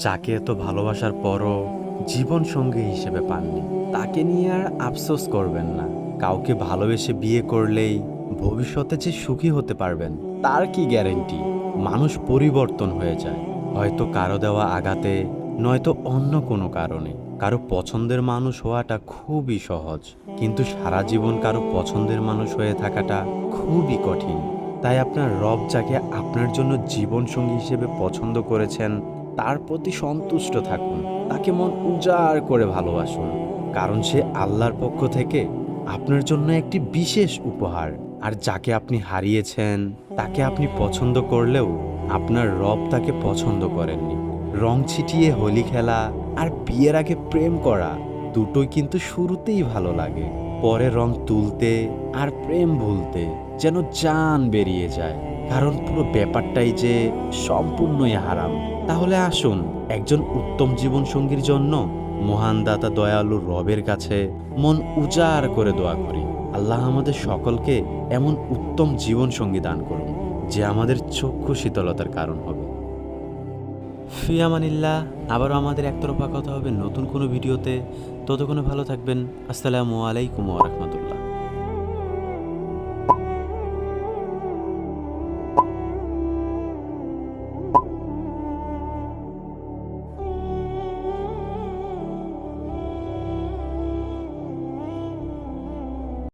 যাকে এত ভালোবাসার পরও জীবন সঙ্গী হিসেবে পাননি। তাকে নিয়ে আর আফসোস করবেন না। কাউকে ভালোবেসে বিয়ে করলেই ভবিষ্যতে যে সুখী হতে পারবেন, তার কি গ্যারেন্টি? মানুষ পরিবর্তন হয়ে যায়। হয়তো কারও দেওয়া আঘাতে, নয়তো অন্য কোনো কারণে। কারও পছন্দের মানুষ হওয়াটা খুবই সহজ। কিন্তু সারা জীবন কারও পছন্দের মানুষ হয়ে থাকাটা খুবই কঠিন। তাই আপনার রব যাকে আপনার জন্য জীবনসঙ্গী হিসেবে পছন্দ করেছেন তার প্রতি সন্তুষ্ট থাকুন। তাকে মন উজাড় করে ভালোবাসুন, কারণ সে আল্লাহর পক্ষ থেকে আপনার জন্য একটি বিশেষ উপহার। আর যাকে আপনি হারিয়েছেন, তাকে আপনি পছন্দ করলেও আপনার রব তাকে পছন্দ করেননি। রং ছিটিয়ে হোলি খেলা আর বিয়ের আগে প্রেম করা দুটোই কিন্তু শুরুতেই ভালো লাগে। পরে রং তুলতে আর প্রেম ভুলতে যেন জান বেরিয়ে যায়। কারণ পুরো ব্যাপারটাই যে সম্পূর্ণই হারাম। তাহলে আসুন, একজন উত্তম জীবনসঙ্গীর জন্য মহান দাতা দয়ালু রবের কাছে মন উজাড় করে দোয়া করি। আল্লাহ আমাদের সকলকে এমন উত্তম জীবনসঙ্গী দান করুন, যে আমাদের চক্ষু শীতলতার কারণ হবে। ফিয়ামানিল্লাহ, আবারও আমাদের একতরফা কথা হবে নতুন কোনো ভিডিওতে। ততক্ষণে ভালো থাকবেন। আসসালামু আলাইকুম রহমতুল্লাহ।